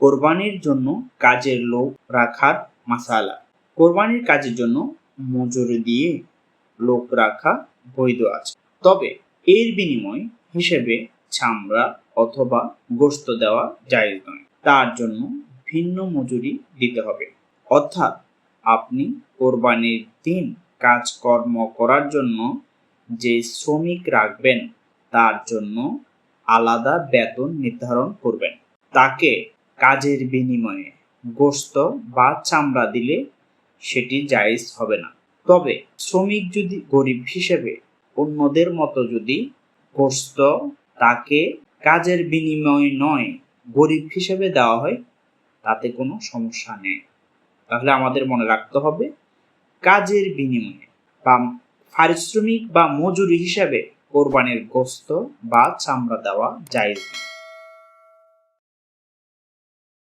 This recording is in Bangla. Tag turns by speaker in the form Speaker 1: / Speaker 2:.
Speaker 1: কোরবানির জন্য কাজের লোক রাখার মাসালা। কোরবানির কাজের জন্য মজুরি দিয়ে লোক রাখা বৈধ আছে। তবে এর বিনিময় হিসেবে চামড়া অথবা গোশত দেওয়া জায়েজ নয়। তার জন্য ভিন্ন মজুরি দিতে হবে। অর্থাৎ আপনি কোরবানির দিন কাজকর্ম করার জন্য যে শ্রমিক রাখবেন, তার জন্য আলাদা বেতন নির্ধারণ করবেন। তাকে কাজের বিনিময়ে গোস্ত বা চামড়া দিলে সেটি জায়েজ হবে না তবে শ্রমিক যদি গরিব হিসেবে অন্যদের মতো যদি গোশত তাকে কাজের বিনিময়ে নয়, গরিব হিসেবে দেওয়া হয়, তাতে কোনো সমস্যা নেই তাহলে আমাদের মনে রাখতে হবে, কাজের বিনিময়ে বা পারিশ্রমিক বা মজুরি হিসাবে কোরবানির গোস্ত বা চামড়া দেওয়া নয়।